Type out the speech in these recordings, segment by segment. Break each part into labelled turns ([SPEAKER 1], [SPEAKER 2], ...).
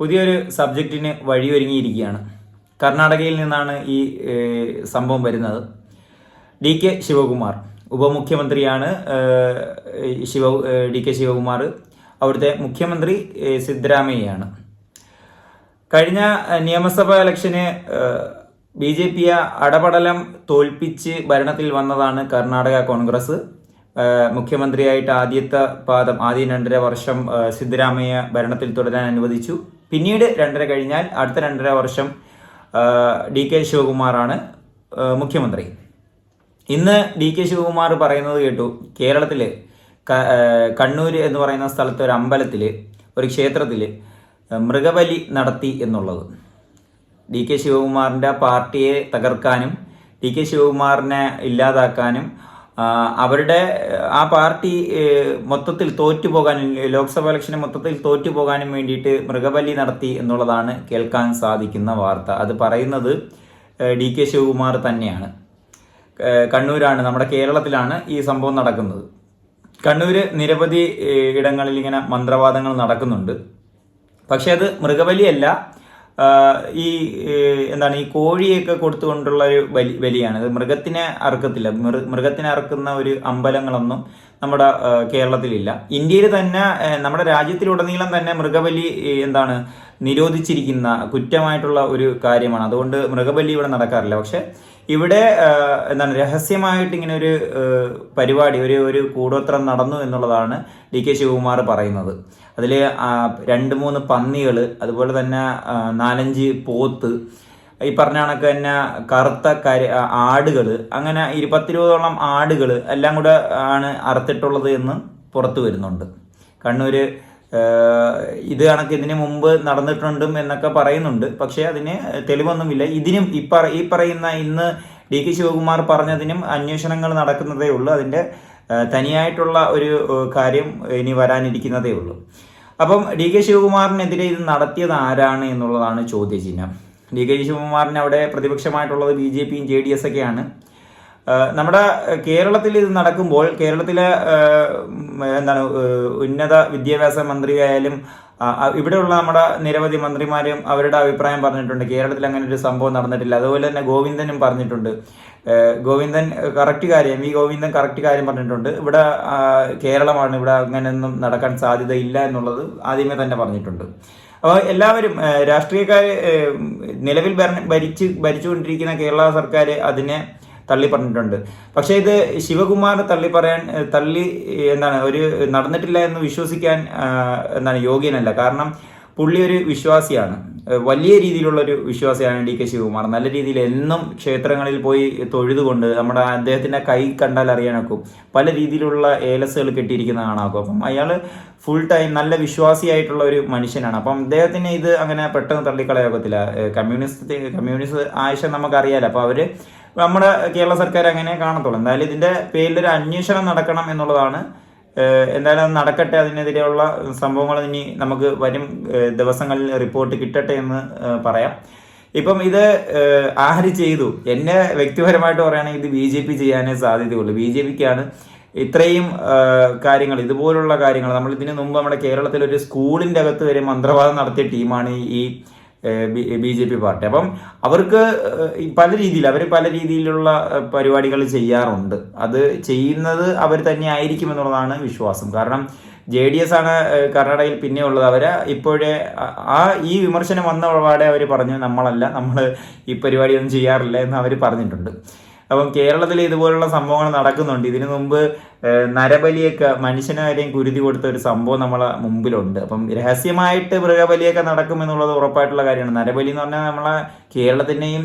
[SPEAKER 1] പുതിയൊരു സബ്ജക്റ്റിന് വഴിയൊരുങ്ങിയിരിക്കുകയാണ്. കർണാടകയിൽ നിന്നാണ് ഈ സംഭവം വരുന്നത്. ഡി കെ ശിവകുമാർ ഉപമുഖ്യമന്ത്രിയാണ് ശിവ ഡി കെ ശിവകുമാർ. അവിടുത്തെ മുഖ്യമന്ത്രി സിദ്ധരാമയ്യയാണ് കഴിഞ്ഞ നിയമസഭാ ഇലക്ഷന് ബി ജെ പിയെ അടപടലം തോൽപ്പിച്ച് ഭരണത്തിൽ വന്നതാണ് കർണാടക കോൺഗ്രസ്. മുഖ്യമന്ത്രിയായിട്ട് ആദ്യത്തെ പാദം ആദ്യം രണ്ടര വർഷം സിദ്ധരാമയ്യ ഭരണത്തിൽ തുടരാൻ അനുവദിച്ചു. പിന്നീട് രണ്ടര കഴിഞ്ഞാൽ അടുത്ത രണ്ടര വർഷം ഡി കെ ശിവകുമാറാണ് മുഖ്യമന്ത്രി. ഇന്ന് ഡി കെ ശിവകുമാർ പറയുന്നത് കേട്ടു കേരളത്തിൽ കണ്ണൂർ എന്ന് പറയുന്ന സ്ഥലത്ത് ഒരു അമ്പലത്തിൽ ഒരു ക്ഷേത്രത്തിൽ മൃഗബലി നടത്തി എന്നുള്ളത്. ഡി കെ ശിവകുമാറിന്റെ പാർട്ടിയെ തകർക്കാനും ഡി കെ ശിവകുമാറിനെ ഇല്ലാതാക്കാനും അവരുടെ ആ പാർട്ടി മൊത്തത്തിൽ തോറ്റുപോകാനും ലോക്സഭ ഇലക്ഷന് മൊത്തത്തിൽ തോറ്റുപോകാനും വേണ്ടിയിട്ട് മൃഗബലി നടത്തി എന്നുള്ളതാണ് കേൾക്കാൻ സാധിക്കുന്ന വാർത്ത. അത് പറയുന്നത് ഡി കെ ശിവകുമാർ തന്നെയാണ്. കണ്ണൂരാണ് നമ്മുടെ കേരളത്തിലാണ് ഈ സംഭവം നടക്കുന്നത്. കണ്ണൂര് നിരവധി ഇടങ്ങളിൽ ഇങ്ങനെ മന്ത്രവാദങ്ങൾ നടക്കുന്നുണ്ട്. പക്ഷേ അത് മൃഗബലിയല്ല ഈ എന്താണ് ഈ കോഴിയൊക്കെ കൊടുത്തുകൊണ്ടുള്ള ഒരു ബലി ബലിയാണ് അത് മൃഗത്തിനെ അറുക്കത്തില്ല. മൃഗത്തിനെ അറുക്കുന്ന ഒരു അമ്പലങ്ങളൊന്നും നമ്മുടെ കേരളത്തിലില്ല. ഇന്ത്യയിൽ തന്നെ നമ്മുടെ രാജ്യത്തിലുടനീളം തന്നെ മൃഗബലി എന്താണ് നിരോധിച്ചിരിക്കുന്ന കുറ്റമായിട്ടുള്ള ഒരു കാര്യമാണ്. അതുകൊണ്ട് മൃഗബലി ഇവിടെ നടക്കാറില്ല. പക്ഷെ ഇവിടെ എന്താണ് രഹസ്യമായിട്ട് ഇങ്ങനെ ഒരു പരിപാടി ഒരു ഒരു കൂടോത്രം നടന്നു എന്നുള്ളതാണ് ഡി കെ ശിവകുമാർ പറയുന്നത്. അതിൽ രണ്ട് മൂന്ന് പന്നികൾ അതുപോലെ തന്നെ നാലഞ്ച് പോത്ത് ഈ പറഞ്ഞ കണക്ക് തന്നെ കറുത്ത കരി ആടുകൾ അങ്ങനെ ഇരുപത്തിരുപതോളം ആടുകൾ എല്ലാം കൂടെ ആണ് അറുത്തിട്ടുള്ളത് എന്ന് പുറത്തു വരുന്നുണ്ട്. കണ്ണൂര് ഏഹ്, ഇത് കണക്ക് ഇതിനു മുമ്പ് നടന്നിട്ടുണ്ടും എന്നൊക്കെ പറയുന്നുണ്ട്. പക്ഷേ അതിന് തെളിവൊന്നുമില്ല. ഇതിനും ഈ പറ ഈ പറയുന്ന ഇന്ന് ഡി കെ ശിവകുമാർ പറഞ്ഞതിനും അന്വേഷണങ്ങൾ നടക്കുന്നതേ ഉള്ളൂ. അതിന്റെ തനിയായിട്ടുള്ള ഒരു കാര്യം ഇനി വരാനിരിക്കുന്നതേ ഉള്ളൂ. അപ്പം ഡി കെ ശിവകുമാറിനെതിരെ ഇത് നടത്തിയത് ആരാണ് എന്നുള്ളതാണ് ചോദ്യചിഹ്നം. ഡി കെ ശിവകുമാറിന് അവിടെ പ്രതിപക്ഷമായിട്ടുള്ളത് ബി ജെ പിയും ജെ ഡി എസ് ഒക്കെയാണ്. നമ്മുടെ കേരളത്തിൽ ഇത് നടക്കുമ്പോൾ കേരളത്തിലെ എന്താണ് ഉന്നത വിദ്യാഭ്യാസ മന്ത്രിയായാലും ഇവിടെയുള്ള നമ്മുടെ നിരവധി മന്ത്രിമാരും അവരുടെ അഭിപ്രായം പറഞ്ഞിട്ടുണ്ട്. കേരളത്തിൽ അങ്ങനെ ഒരു സംഭവം നടന്നിട്ടില്ല. അതുപോലെ തന്നെ ഗോവിന്ദനും പറഞ്ഞിട്ടുണ്ട്. ഗോവിന്ദൻ കറക്റ്റ് കാര്യം ഈ ഗോവിന്ദൻ കറക്റ്റ് കാര്യം പറഞ്ഞിട്ടുണ്ട്. ഇവിടെ കേരളമാണ് ഇവിടെ അങ്ങനെയൊന്നും നടക്കാൻ സാധ്യതയില്ല എന്നുള്ളത് ആദ്യമേ തന്നെ പറഞ്ഞിട്ടുണ്ട്. അപ്പോൾ എല്ലാവരും രാഷ്ട്രീയക്കാർ നിലവിൽ ഭരിച്ച് ഭരിച്ചുകൊണ്ടിരിക്കുന്ന കേരള സർക്കാർ അതിനെ തള്ളി പറഞ്ഞിട്ടുണ്ട് പക്ഷേ ഇത് ശിവകുമാർ തള്ളി പറയാൻ തള്ളി എന്താണ് ഒരു നടന്നിട്ടില്ല എന്ന് വിശ്വസിക്കാൻ എന്താണ് യോഗ്യനല്ല. കാരണം പുള്ളി ഒരു വിശ്വാസിയാണ് വലിയ രീതിയിലുള്ള ഒരു വിശ്വാസിയാണ് ഡി കെ ശിവകുമാർ. നല്ല രീതിയിൽ എന്നും ക്ഷേത്രങ്ങളിൽ പോയി തൊഴുതുകൊണ്ട് നമ്മുടെ അദ്ദേഹത്തിന്റെ കൈ കണ്ടാൽ അറിയാനൊക്കും. പല രീതിയിലുള്ള ഏലസുകൾ കെട്ടിയിരിക്കുന്ന കാണാക്കും അപ്പം അയാൾ ഫുൾ ടൈം നല്ല വിശ്വാസിയായിട്ടുള്ള ഒരു മനുഷ്യനാണ്. അപ്പം അദ്ദേഹത്തിന് ഇത് അങ്ങനെ പെട്ടെന്ന് തള്ളിക്കളയാകത്തില്ല കമ്മ്യൂണിസ്റ്റ് കമ്മ്യൂണിസ്റ്റ് ആശയം നമുക്കറിയാലോ. അപ്പോൾ അവർ നമ്മുടെ കേരള സർക്കാർ അങ്ങനെ കാണത്തുള്ളൂ. എന്തായാലും ഇതിന്റെ പേരിലൊരു അന്വേഷണം നടക്കണം എന്നുള്ളതാണ് എന്തായാലും നടക്കട്ടെ. അതിനെതിരെയുള്ള സംഭവങ്ങൾ ഇനി നമുക്ക് വരും ദിവസങ്ങളിൽ റിപ്പോർട്ട് കിട്ടട്ടെ എന്ന് പറയാം. ഇപ്പം ഇത് ആര് ചെയ്തു? എന്നെ വ്യക്തിപരമായിട്ട് പറയുകയാണെങ്കിൽ ഇത് ബി ജെ പി ചെയ്യാനേ സാധ്യതയുള്ളൂ. ബി ജെ പിക്കാണ് ഇത്രയും കാര്യങ്ങൾ ഇതുപോലുള്ള കാര്യങ്ങൾ. നമ്മൾ ഇതിനു മുമ്പ് നമ്മുടെ കേരളത്തിൽ ഒരു സ്കൂളിന്റെ അകത്ത് വരെ മന്ത്രവാദം നടത്തിയ ടീമാണ് ഈ ബി ജെ പി പാർട്ടി. അപ്പം അവർക്ക് പല രീതിയിൽ അവർ പല രീതിയിലുള്ള പരിപാടികൾ ചെയ്യാറുണ്ട്. അത് ചെയ്യുന്നത് അവർ തന്നെ ആയിരിക്കും എന്നുള്ളതാണ് വിശ്വാസം. കാരണം ജെ ഡി എസ് ആണ് കർണാടകയിൽ പിന്നെ ഉള്ളത്. അവർ ഇപ്പോഴേ ആ- ആ ഈ വിമർശനം വന്ന പാടെ അവർ പറഞ്ഞു നമ്മളല്ല നമ്മൾ ഈ പരിപാടിയൊന്നും ചെയ്യാറില്ല എന്ന് അവർ പറഞ്ഞിട്ടുണ്ട്. അപ്പം കേരളത്തിൽ ഇതുപോലുള്ള സംഭവങ്ങൾ നടക്കുന്നുണ്ട്. ഇതിനു മുമ്പ് നരബലിയൊക്കെ മനുഷ്യനെ കുരുതി കൊടുത്ത ഒരു സംഭവം നമ്മളെ മുമ്പിലുണ്ട്. അപ്പം രഹസ്യമായിട്ട് മൃഗബലിയൊക്കെ നടക്കുമെന്നുള്ളത് ഉറപ്പായിട്ടുള്ള കാര്യമാണ്. നരബലി എന്ന് പറഞ്ഞാൽ നമ്മളെ കേരളത്തിനെയും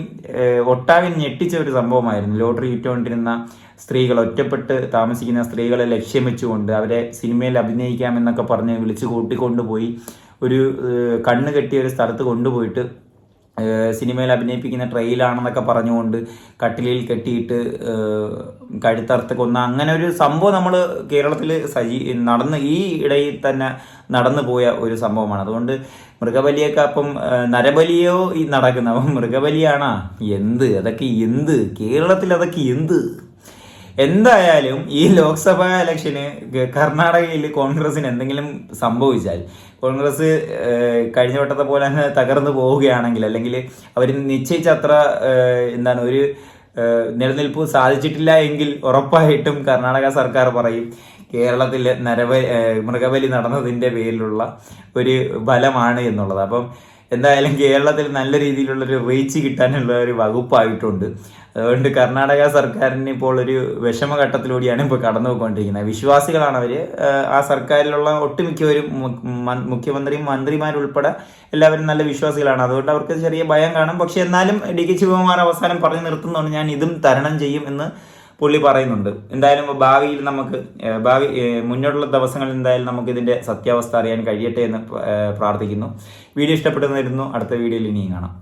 [SPEAKER 1] ഒട്ടാകെ ഞെട്ടിച്ച ഒരു സംഭവമായിരുന്നു. ലോട്ടറി വിറ്റുകൊണ്ടിരുന്ന സ്ത്രീകൾ ഒറ്റപ്പെട്ട് താമസിക്കുന്ന സ്ത്രീകളെ ലക്ഷ്യം വെച്ചുകൊണ്ട് അവരെ സിനിമയിൽ അഭിനയിക്കാമെന്നൊക്കെ പറഞ്ഞ് വിളിച്ചു കൂട്ടിക്കൊണ്ടുപോയി ഒരു കണ്ണ് കെട്ടിയ ഒരു സ്ഥലത്ത് കൊണ്ടുപോയിട്ട് സിനിമയിൽ അഭിനയിപ്പിക്കുന്ന ട്രെയിലാണെന്നൊക്കെ പറഞ്ഞുകൊണ്ട് കട്ടിലിൽ കെട്ടിയിട്ട് കഴുത്തറുത്ത് കൊന്ന അങ്ങനെ ഒരു സംഭവം നമ്മൾ കേരളത്തിൽ സജീ നടന്ന് ഈ ഇടയിൽ തന്നെ നടന്നു പോയ ഒരു സംഭവമാണ്. അതുകൊണ്ട് മൃഗബലിയൊക്കെ അപ്പം നരബലിയോ ഈ നടക്കുന്ന അപ്പം മൃഗബലിയാണാ? എന്ത്? അതൊക്കെ എന്ത്? കേരളത്തിൽ അതൊക്കെ എന്ത്? എന്തായാലും ഈ ലോക്സഭാ ഇലക്ഷന് കർണാടകയിൽ കോൺഗ്രസിന് എന്തെങ്കിലും സംഭവിച്ചാൽ കോൺഗ്രസ് കഴിഞ്ഞ വട്ടത്തെ പോലെ തന്നെ തകർന്നു പോവുകയാണെങ്കിൽ അല്ലെങ്കിൽ അവർ നിശ്ചയിച്ച അത്ര എന്താണ് ഒരു നിലനിൽപ്പ് സാധിച്ചിട്ടില്ല എങ്കിൽ ഉറപ്പായിട്ടും കർണാടക സർക്കാർ പറയും കേരളത്തിൽ ഏഹ്, മൃഗബലി നടന്നതിന്റെ പേരിലുള്ള ഒരു ബലമാണ് എന്നുള്ളത്. അപ്പം എന്തായാലും കേരളത്തിൽ നല്ല രീതിയിലുള്ളൊരു റീച്ച് കിട്ടാനുള്ള ഒരു വകുപ്പായിട്ടുണ്ട്. അതുകൊണ്ട് കർണാടക സർക്കാരിന് ഇപ്പോൾ ഒരു വിഷമഘട്ടത്തിലൂടെയാണ് ഇപ്പോൾ കടന്നു പോയിക്കൊണ്ടിരിക്കുന്നത് വിശ്വാസികളാണ് അവർ ആ സർക്കാരിലുള്ള ഒട്ടുമിക്കവരും മുഖ്യമന്ത്രിയും മന്ത്രിമാരുൾപ്പെടെ എല്ലാവരും നല്ല വിശ്വാസികളാണ്. അതുകൊണ്ട് അവർക്ക് ചെറിയ ഭയം കാണും. പക്ഷെ എന്നാലും ഡി കെ ശിവകുമാർ അവസാനം പറഞ്ഞു നിർത്തുന്നതുകൊണ്ട് ഞാൻ ഇതും തരണം ചെയ്യും എന്ന് പുള്ളി പറയുന്നുണ്ട്. എന്തായാലും ഭാവിയിൽ നമുക്ക് ഭാവി മുന്നോട്ടുള്ള ദിവസങ്ങളിൽ എന്തായാലും നമുക്ക് ഇതിന്റെ സത്യാവസ്ഥ അറിയാൻ കഴിയട്ടെ എന്ന് പ്രാർത്ഥിക്കുന്നു. വീഡിയോ ഇഷ്ടപ്പെടുന്നതായിരുന്നു അടുത്ത വീഡിയോയിൽ ഇനിയും കാണാം.